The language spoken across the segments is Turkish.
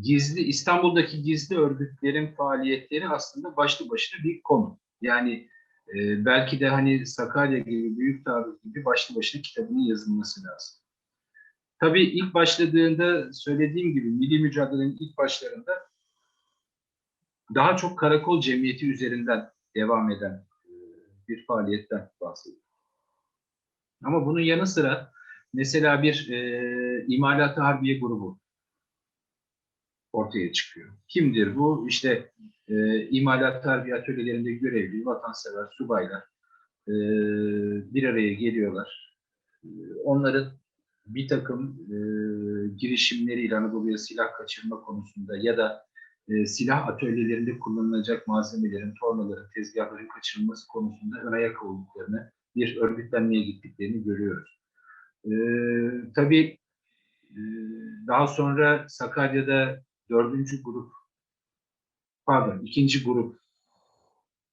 gizli İstanbul'daki gizli örgütlerin faaliyetleri aslında başlı başına bir konu. Yani e, belki de hani Sakarya gibi, Büyük Taarruz gibi başlı başına kitabının yazılması lazım. Tabii ilk başladığında söylediğim gibi milli mücadelenin ilk başlarında daha çok karakol cemiyeti üzerinden devam eden e, bir faaliyetten bahsediyorum. Ama bunun yanı sıra mesela bir e, imalat harbiye grubu ortaya çıkıyor. Kimdir bu? İşte e, imalat harbiye atölyelerinde görevli vatansever subaylar e, bir araya geliyorlar. E, onların bir takım e, girişimleriyle Anadolu'ya silah kaçırma konusunda ya da e, silah atölyelerinde kullanılacak malzemelerin, tornaların, tezgahların kaçırılması konusunda ön ayak olduklarını, bir örgütlenmeye gittiklerini görüyoruz. E, tabii e, daha sonra Sakarya'da dördüncü grup, pardon ikinci grup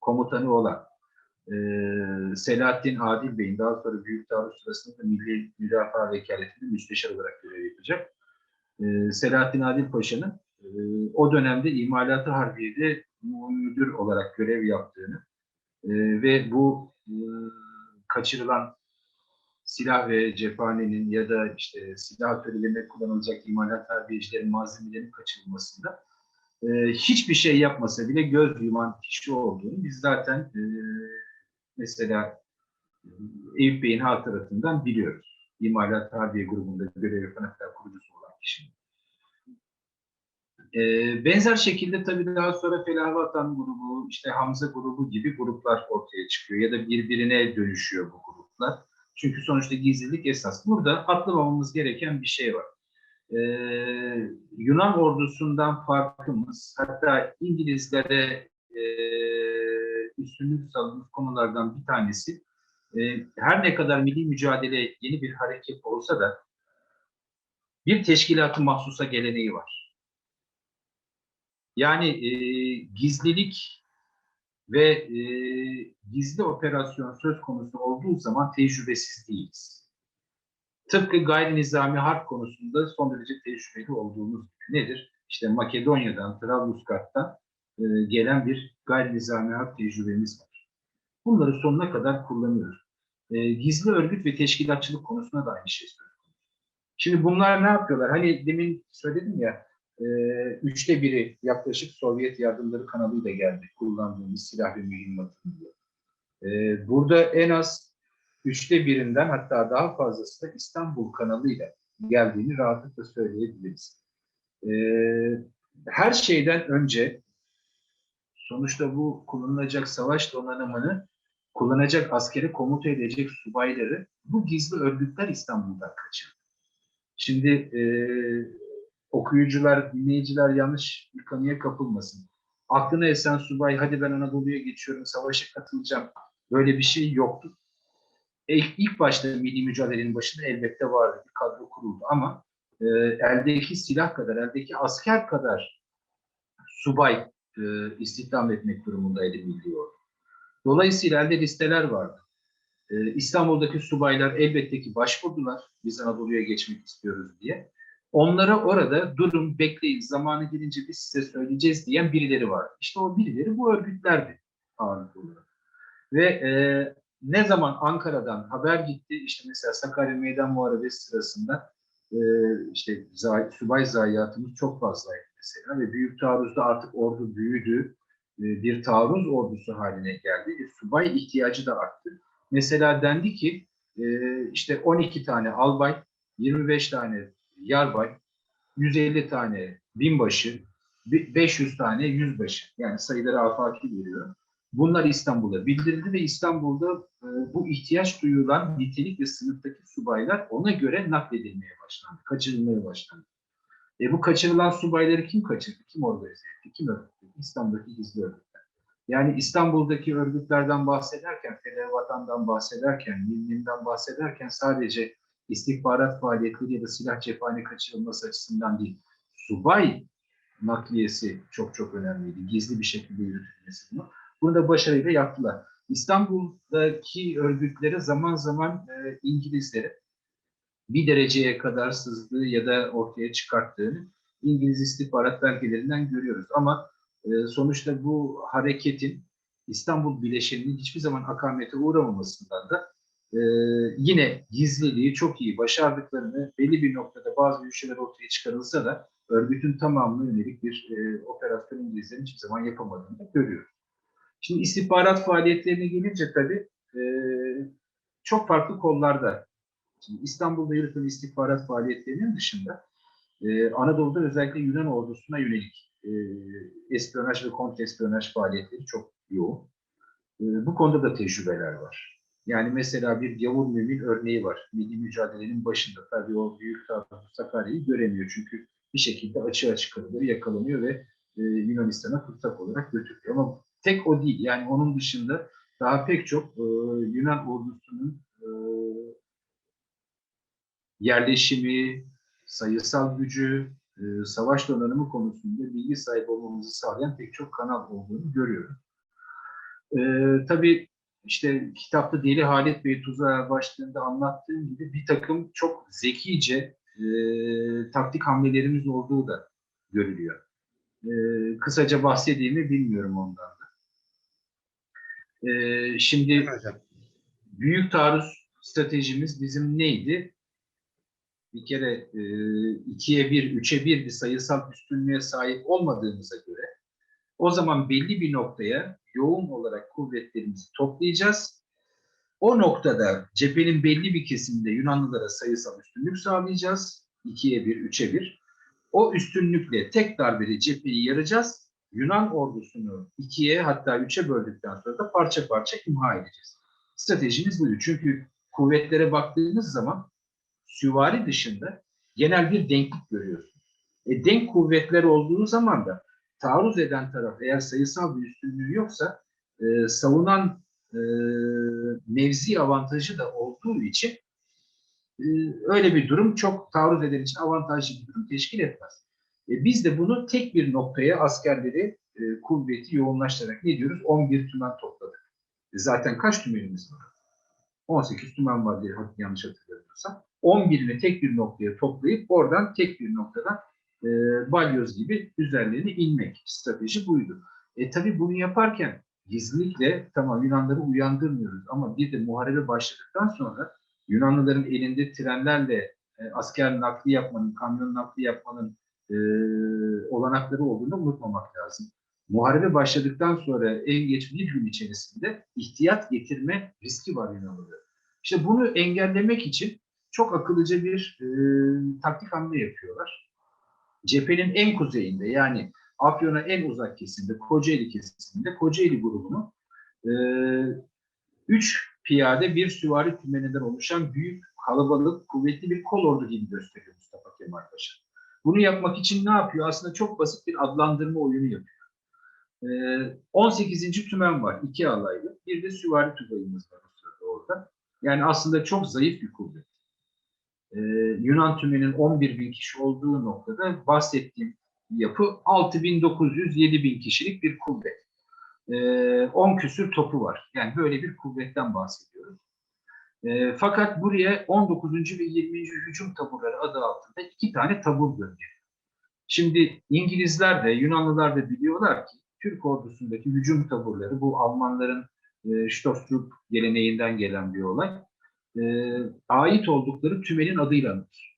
komutanı olan e, Selahattin Adil Bey'in daha sonra Büyük Taarruz sırasında Milli Müdafaa Vekaleti'nde müsteşar olarak görev yapacak. E, Selahattin Adil Paşa'nın e, o dönemde imalatı harbiyede müdür olarak görev yaptığını e, ve bu e, kaçırılan silah ve cephanenin ya da işte silah atölyelerinde kullanılacak imalat harbiyecilerin malzemelerinin kaçırılmasında e, hiçbir şey yapmasa bile göz yuman kişi olduğunu biz zaten e, mesela e, Eyüp Bey'in hatıratından biliyoruz. İmalat Harbiye grubunda görev yapan hatta kurucusu olan kişi. E, benzer şekilde tabii daha sonra Felah Vatan grubu, işte Hamza grubu gibi gruplar ortaya çıkıyor ya da birbirine dönüşüyor bu gruplar. Çünkü sonuçta gizlilik esas. Burada atlamamamız gereken bir şey var. Ee, Yunan ordusundan farkımız, hatta İngilizlere e, üstünlük sağladığımız konulardan bir tanesi, e, her ne kadar milli mücadele yeni bir hareket olsa da bir teşkilatı mahsusa geleneği var. Yani e, gizlilik ve e, gizli operasyon söz konusu olduğu zaman tecrübesiz değiliz. Tıpkı gayri nizami harp konusunda son derece tecrübeli olduğumuz nedir? İşte Makedonya'dan, Trablusgarp'tan e, gelen bir gayri nizami harp tecrübemiz var. Bunları sonuna kadar kullanıyoruz. E, gizli örgüt ve teşkilatçılık konusunda da aynı şey söylüyorum. Şimdi bunlar ne yapıyorlar? Hani demin söyledim ya, e, üçte biri yaklaşık Sovyet yardımları kanalıyla geldi kullandığımız silah ve mühimmatın. E, burada en az üçte birinden hatta daha fazlası da İstanbul kanalıyla geldiğini rahatlıkla söyleyebiliriz. E, her şeyden önce sonuçta bu kullanılacak savaş donanımını kullanacak askeri komuta edecek subayları bu gizli örgütler İstanbul'dan kaçırdı. Şimdi e, okuyucular, dinleyiciler yanlış bir kanıya kapılmasın. Aklına esen subay hadi ben Anadolu'ya geçiyorum, savaşa katılacağım. Böyle bir şey yoktu. İlk, ilk başta milli mücadelenin başında elbette vardı, bir kadro kuruldu ama e, eldeki silah kadar, eldeki asker kadar subay e, istihdam etmek durumundaydı milli ordu. Dolayısıyla elde listeler vardı. E, İstanbul'daki subaylar elbette ki başvurdular, biz Anadolu'ya geçmek istiyoruz diye. Onlara orada durun, bekleyin, zamanı gelince biz size söyleyeceğiz diyen birileri var. İşte o birileri bu örgütlerdi ağırlıklı olarak. Ve e, ne zaman Ankara'dan haber gitti, işte mesela Sakarya Meydan Muharebesi sırasında e, işte zay, subay zayiatımız çok fazlaydı mesela ve büyük taarruzda artık ordu büyüdü, e, bir taarruz ordusu haline geldi. E, subay ihtiyacı da arttı. Mesela dendi ki e, işte 12 tane albay, 25 tane yarbay, 150 tane binbaşı, 500 tane yüzbaşı yani sayıları afaki veriyor. Bunlar İstanbul'a bildirildi ve İstanbul'da e, bu ihtiyaç duyulan nitelik ve sınıftaki subaylar ona göre nakledilmeye başlandı, kaçırılmaya başlandı. E bu kaçırılan subayları kim kaçırdı, kim organize etti, kim örgütledi? İstanbul'daki gizli örgütler. Yani İstanbul'daki örgütlerden bahsederken, Feder Vatan'dan bahsederken, Millim'den bahsederken sadece istihbarat faaliyetleri ya da silah cephane kaçırılması açısından değil, subay nakliyesi çok çok önemliydi. Gizli bir şekilde yürütülmesi bunu. Bunu da başarıyla yaptılar. İstanbul'daki örgütlere zaman zaman e, İngilizlere bir dereceye kadar sızdığı ya da ortaya çıkarttığını İngiliz istihbarat belgelerinden görüyoruz. Ama e, sonuçta bu hareketin İstanbul bileşeninin hiçbir zaman akamete uğramamasından da e, yine gizliliği çok iyi başardıklarını belli bir noktada bazı ülkeler ortaya çıkarılsa da örgütün tamamına yönelik bir e, operasyon İngilizlerin hiçbir zaman yapamadığını görüyoruz. Şimdi istihbarat faaliyetlerine gelince tabii e, çok farklı kollarda. Şimdi İstanbul'da yürütülen istihbarat faaliyetlerinin dışında e, Anadolu'da özellikle Yunan ordusuna yönelik e, espiyonaj ve kontrespiyonaj faaliyetleri çok yoğun. E, bu konuda da tecrübeler var. Yani mesela bir Yavur Mümin örneği var. Milli mücadelenin başında tabii o büyük Sakarya'yı göremiyor. Çünkü bir şekilde açığa çıkarılıyor, yakalanıyor ve e, Yunanistan'a fırsat olarak götürülüyor. Ama tek o değil. Yani onun dışında daha pek çok e, Yunan ordusunun e, yerleşimi, sayısal gücü, e, savaş donanımı konusunda bilgi sahibi olmamızı sağlayan pek çok kanal olduğunu görüyorum. E, tabii işte kitapta Deli Halit Bey tuzağa başlığında anlattığım gibi bir takım çok zekice e, taktik hamlelerimiz olduğu da görülüyor. E, kısaca bahsedeyim mi bilmiyorum ondan da. E, şimdi büyük taarruz stratejimiz bizim neydi? Bir kere e, ikiye bir, üçe bir bir sayısal üstünlüğe sahip olmadığımıza göre o zaman belli bir noktaya yoğun olarak kuvvetlerimizi toplayacağız. O noktada cephenin belli bir kesiminde Yunanlılara sayısal üstünlük sağlayacağız. 2'ye 1, 3'e 1. O üstünlükle tek darbeli cepheyi yaracağız. Yunan ordusunu 2'ye hatta 3'e böldükten sonra da parça parça imha edeceğiz. Stratejimiz buydu. Çünkü kuvvetlere baktığınız zaman süvari dışında genel bir denklik görüyorsunuz. E, denk kuvvetler olduğu zaman da taarruz eden taraf eğer sayısal bir üstünlüğü yoksa e, savunan e, mevzi avantajı da olduğu için e, öyle bir durum çok taarruz eden için avantajlı bir durum teşkil etmez. E, biz de bunu tek bir noktaya askerleri e, kuvveti yoğunlaştırarak ne diyoruz? 11 tümen topladık. E, zaten kaç tümenimiz var? 18 tümen var diye yanlış hatırlamıyorsam. 11'ini tek bir noktaya toplayıp oradan tek bir noktadan e, balyoz gibi üzerlerine inmek. Strateji buydu. E tabi bunu yaparken gizlilikle tamam Yunanları uyandırmıyoruz ama bir de muharebe başladıktan sonra Yunanlıların elinde trenlerle e, asker nakli yapmanın, kamyon nakli yapmanın e, olanakları olduğunu unutmamak lazım. Muharebe başladıktan sonra en geç bir gün içerisinde ihtiyat getirme riski var Yunanlıların. İşte bunu engellemek için çok akıllıca bir e, taktik hamle yapıyorlar. Cephenin en kuzeyinde yani Afyon'a en uzak kesimde, Kocaeli kesiminde Kocaeli grubunu e, üç piyade bir süvari tümeninden oluşan büyük, kalabalık, kuvvetli bir kol ordu gibi gösteriyor Mustafa Kemal Paşa. Bunu yapmak için ne yapıyor? Aslında çok basit bir adlandırma oyunu yapıyor. E, 18. tümen var, iki alaylı. Bir de süvari tübayımız var orada. Yani aslında çok zayıf bir kuvvet. Ee, Yunan tümenin 11 bin kişi olduğu noktada bahsettiğim yapı 6900-7000 kişilik bir kuvvet. Ee, 10 küsür topu var. Yani böyle bir kuvvetten bahsediyoruz. Ee, fakat buraya 19. ve 20. hücum taburları adı altında iki tane tabur gönderiyor. Şimdi İngilizler de Yunanlılar da biliyorlar ki Türk ordusundaki hücum taburları bu Almanların e, Stoßtrupp geleneğinden gelen bir olay e, ait oldukları tümenin adıyla anılır.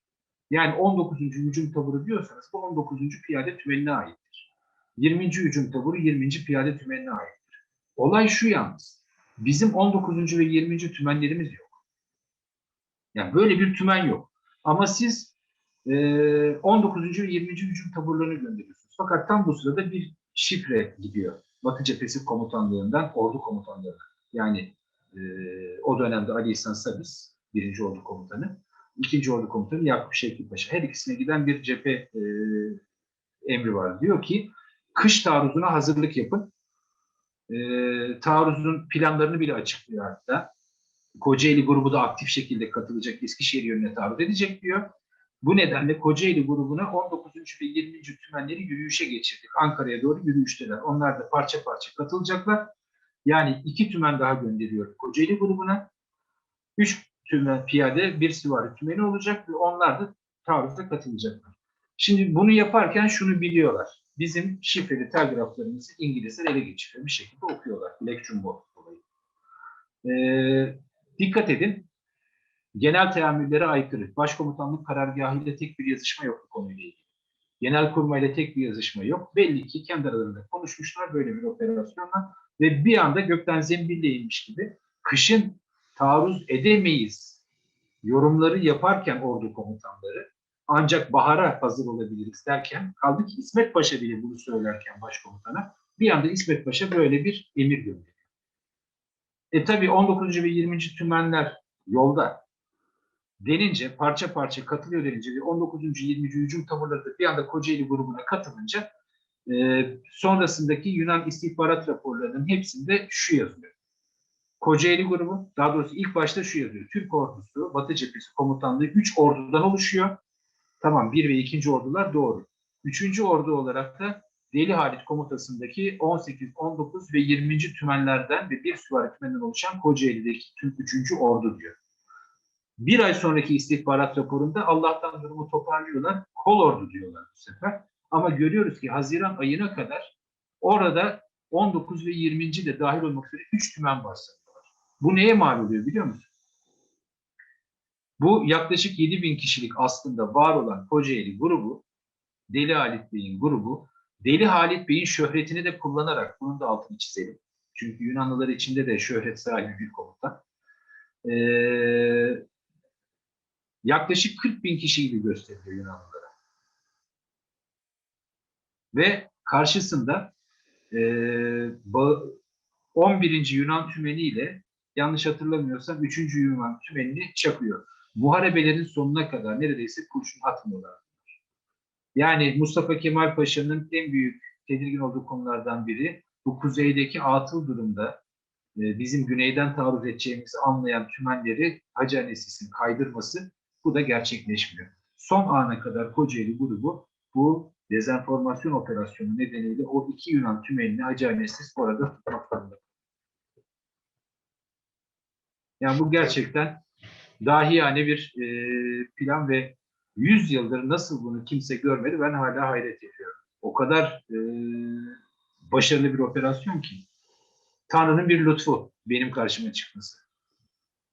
Yani 19. hücum taburu diyorsanız bu 19. piyade tümenine aittir. 20. hücum taburu 20. piyade tümenine aittir. Olay şu yalnız. Bizim 19. ve 20. tümenlerimiz yok. Yani böyle bir tümen yok. Ama siz e, 19. ve 20. hücum taburlarını gönderiyorsunuz. Fakat tam bu sırada bir şifre gidiyor. Batı Cephesi Komutanlığından Ordu Komutanlığı'na. Yani e, o dönemde Ali İhsan Sabis, birinci ordu komutanı, ikinci ordu komutanı Yakup Şevki Paşa. Her ikisine giden bir cephe e, emri var. Diyor ki, kış taarruzuna hazırlık yapın. E, taarruzun planlarını bile açıklıyor hatta. Kocaeli grubu da aktif şekilde katılacak, Eskişehir yönüne taarruz edecek diyor. Bu nedenle Kocaeli grubuna 19. ve 20. tümenleri yürüyüşe geçirdik. Ankara'ya doğru yürüyüşteler. Onlar da parça parça katılacaklar. Yani iki tümen daha gönderiyor Kocaeli grubuna. Üç tümen piyade, bir süvari tümeni olacak ve onlar da taarruza katılacaklar. Şimdi bunu yaparken şunu biliyorlar. Bizim şifreli telgraflarımızı İngilizler ele geçiriyor. Bir şekilde okuyorlar. Black Jumbo olayı. Ee, dikkat edin. Genel teamüllere aykırı. Başkomutanlık karargahıyla tek bir yazışma yok bu konuyla ilgili. Genelkurmay ile tek bir yazışma yok. Belli ki kendi aralarında konuşmuşlar böyle bir operasyonla ve bir anda gökten zembille inmiş gibi kışın taarruz edemeyiz yorumları yaparken ordu komutanları ancak bahara hazır olabiliriz derken kaldı ki İsmet Paşa bile bunu söylerken başkomutana bir anda İsmet Paşa böyle bir emir gönderiyor. E tabi 19. ve 20. tümenler yolda denince parça parça katılıyor denince ve 19. 20. hücum taburları da bir anda Kocaeli grubuna katılınca e, sonrasındaki Yunan istihbarat raporlarının hepsinde şu yazıyor. Kocaeli grubu, daha doğrusu ilk başta şu yazıyor. Türk ordusu, Batı cephesi komutanlığı 3 ordudan oluşuyor. Tamam 1 ve 2. ordular doğru. 3. ordu olarak da Deli Halit komutasındaki 18, 19 ve 20. tümenlerden ve bir süvari tümenden oluşan Kocaeli'deki tüm 3. ordu diyor. Bir ay sonraki istihbarat raporunda Allah'tan durumu toparlıyorlar. Kol ordu diyorlar bu sefer. Ama görüyoruz ki Haziran ayına kadar orada 19 ve 20. de dahil olmak üzere 3 tümen bahsediyorlar. Bu neye mal oluyor biliyor musun? Bu yaklaşık 7 bin kişilik aslında var olan Kocaeli grubu, Deli Halit Bey'in grubu, Deli Halit Bey'in şöhretini de kullanarak, bunun da altını çizelim. Çünkü Yunanlılar içinde de şöhret sahibi bir komutan. Ee, yaklaşık 40 bin kişi gibi gösteriliyor Yunanlılara. Ve karşısında e, 11. Yunan tümeni ile yanlış hatırlamıyorsam 3. Yunan tümenini çakıyor. Muharebelerin sonuna kadar neredeyse kurşun atmıyorlar. Yani Mustafa Kemal Paşa'nın en büyük tedirgin olduğu konulardan biri bu kuzeydeki atıl durumda e, bizim güneyden taarruz edeceğimizi anlayan tümenleri Hacı Annesis'in kaydırması bu da gerçekleşmiyor. Son ana kadar Kocaeli grubu bu dezenformasyon operasyonu nedeniyle o iki Yunan tümenini Hacı Annesis orada tutmak zorunda. Yani bu gerçekten dahiyane bir e, plan ve 100 yıldır nasıl bunu kimse görmedi ben hala hayret ediyorum. O kadar e, başarılı bir operasyon ki. Tanrı'nın bir lütfu benim karşıma çıkması.